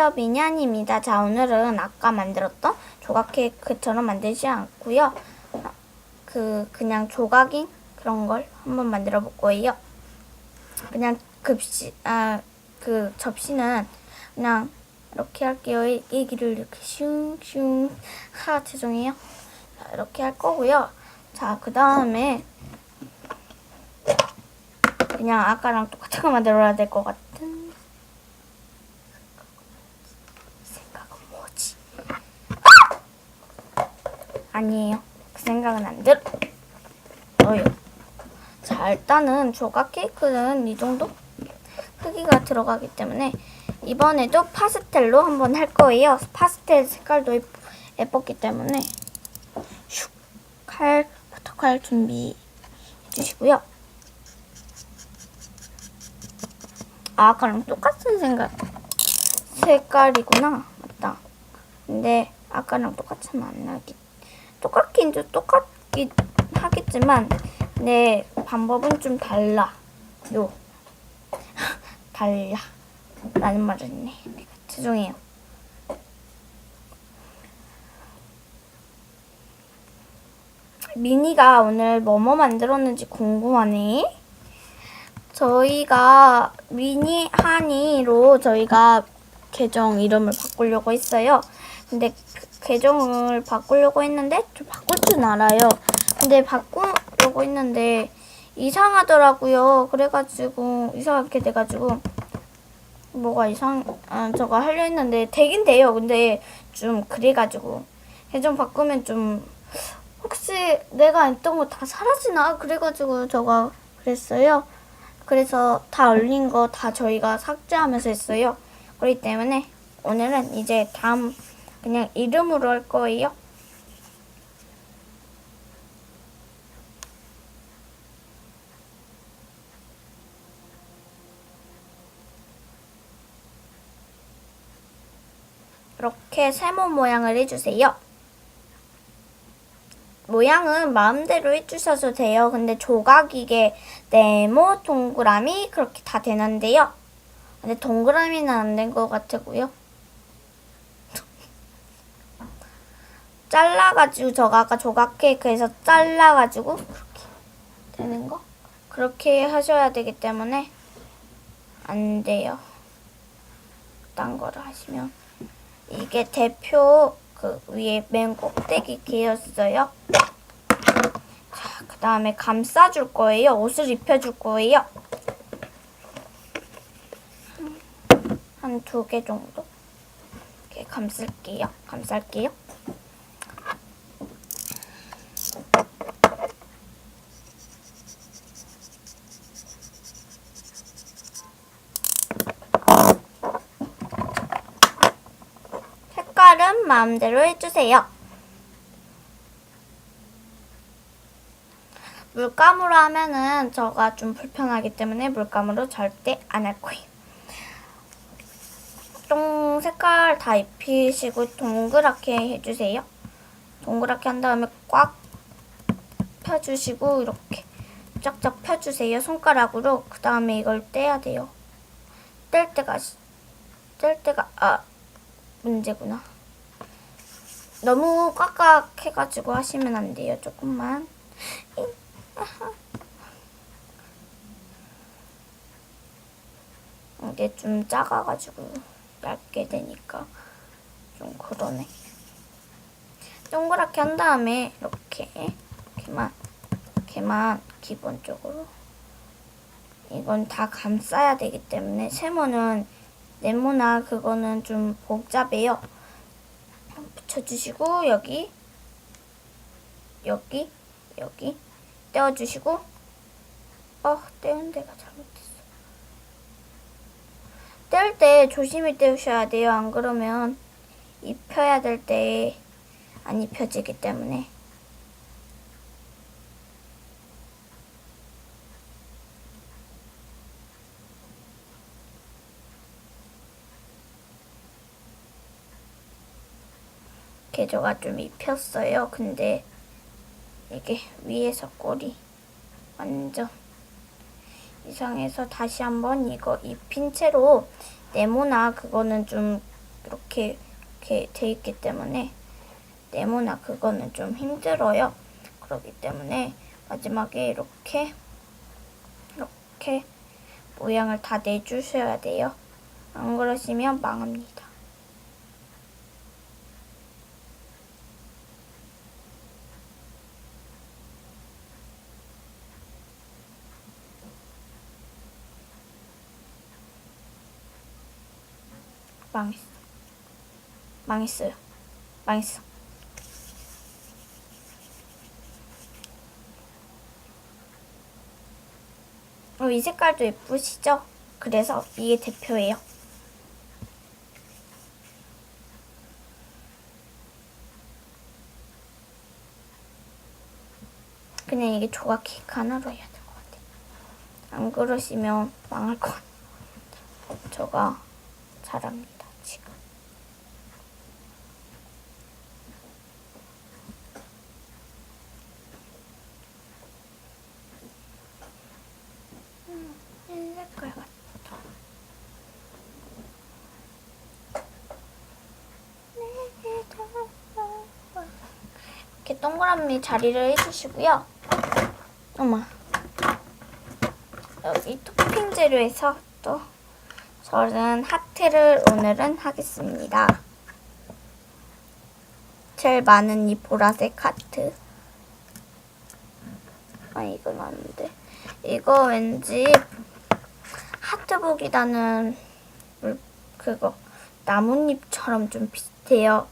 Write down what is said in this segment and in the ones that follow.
안녕하세요 미니안입니다. 자 오늘은 아까 만들었던 조각 케이크처럼 만들지 않고요. 아, 그 그냥 조각인 그런 걸 한번 만들어 볼 거예요. 그냥 급시 아그 접시는 그냥 이렇게 할게요. 이- 여기를 이렇게 슝슝 하 죄송해요. 자, 이렇게 할 거고요. 자 그 다음에 그냥 아까랑 똑같은 거 만들어야 될것생각은 뭐지? 아니에요. 그 생각은 안 들어요. 자, 일단은 조각 케이크는 이 정도 크기가 들어가기 때문에 이번에도 파스텔로 한번 할 거예요. 파스텔 색깔도 예뻤기 때문에 슉 칼, 버터칼 준비해 주시고요. 아, 아까랑 똑같은 생각 색깔이구나. 맞다. 근데 아까랑 똑같으면 안 나기. 똑같긴 좀 똑같긴 하겠지만 내 방법은 좀 달라. 요. 달라. 라는 말을 했네. 죄송해요. 미니가 오늘 뭐뭐 만들었는지 궁금하네. 저희가 미니 하니로 저희가 계정 이름을 바꾸려고 했어요. 근데 그 계정을 바꾸려고 했는데 좀 바꿀 줄 알아요. 근데 바꾸려고 했는데 이상하더라고요. 그래가지고 이상하게 돼가지고 뭐가 이상 아 저거 하려 했는데 되긴 돼요. 근데 좀 그래가지고 계정 바꾸면 좀 혹시 내가 했던 거 다 사라지나 그래가지고 저거 그랬어요. 그래서 다 올린 거 다 저희가 삭제하면서 했어요. 그렇기 때문에 오늘은 이제 다음 그냥 이름으로 할 거예요. 이렇게 세모 모양을 해주세요. 모양은 마음대로 해주셔도 돼요. 근데 조각이게 네모, 동그라미 그렇게 다 되는데요. 근데 동그라미는 안 된 것 같고요. 잘라가지고 저가 아까 조각 케이크에서 잘라가지고 그렇게 되는 거 그렇게 하셔야 되기 때문에 안 돼요. 딴 거를 하시면 이게 대표 그 위에 맨 꼭대기 개였어요. 자, 그 다음에 감싸줄 거예요. 옷을 입혀줄 거예요. 한 두 개 정도 이렇게 감쓸게요. 감쌀게요. 색깔은 마음대로 해주세요. 물감으로 하면은 저가 좀 불편하기 때문에 물감으로 절대 안 할 거예요. 똥 색깔 다 입히시고 동그랗게 해주세요. 동그랗게 한 다음에 꽉 펴주시고 이렇게 쫙쫙 펴주세요. 손가락으로. 그 다음에 이걸 떼야 돼요. 뗄 때가 뗄 때가 아 문제구나. 너무 꽉꽉 해가지고 하시면 안 돼요. 조금만. 이게 좀 작아가지고 얇게 되니까 좀 그러네. 동그랗게 한 다음에 이렇게 이렇게만 이렇게만 기본적으로 이건 다 감싸야 되기 때문에 세모는 네모나 그거는 좀 복잡해요. 붙여주시고 여기 여기 여기 떼어주시고 어 떼운 데가 잘못됐어. 뗄 때 조심히 떼우셔야 돼요. 안 그러면 입혀야 될 때 안 입혀지기 때문에 개조가 좀 입혔어요. 근데 이게 위에서 꼴이 완전 이상해서 다시 한번 이거 입힌 채로 네모나 그거는 좀 이렇게 이렇게 돼 있기 때문에 네모나 그거는 좀 힘들어요. 그렇기 때문에 마지막에 이렇게 이렇게 모양을 다 내주셔야 돼요. 안 그러시면 망합니다. 망했어. 망했어요. 망했어. 어, 이 색깔도 예쁘시죠? 그래서 이게 대표예요. 그냥 이게 조각 케이크 하나로 해야 될 것 같아요. 안 그러시면 망할 것 같아요. 제가 잘합니다, 지금. 음, 이 색깔 같아. 동그라미 자리를 해주시고요. 어머. 여기 토핑 재료에서 또 저는 하트를 오늘은 하겠습니다. 제일 많은 이 보라색 하트. 아, 이건 아닌데. 이거 왠지 하트보기다는 물- 그거 나뭇잎처럼 좀 비슷해요.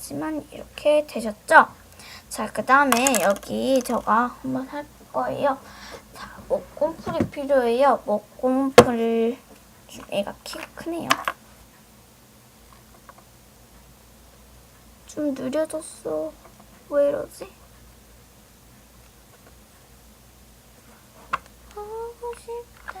하지만 이렇게 되셨죠? 자, 그 다음에 여기 제가 한번 할 거예요. 자, 목공풀이 필요해요. 목공풀 좀 애가 키가 크네요. 좀 느려졌어. 왜 이러지? 하고 싶다.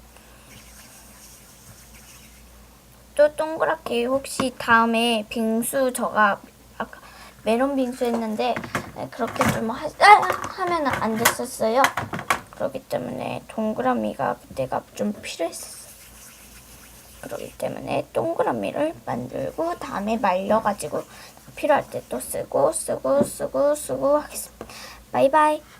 또 다음에 빙수 제가 아까 메론 빙수 했는데 네, 그렇게 좀 하, 아, 하면 안 됐었어요. 그렇기 때문에 동그라미가 그때가 좀 필요했었어요. 그렇기 때문에 동그라미를 만들고 다음에 말려가지고 필요할 때 또 쓰고 쓰고 쓰고 쓰고 하겠습니다. 바이바이.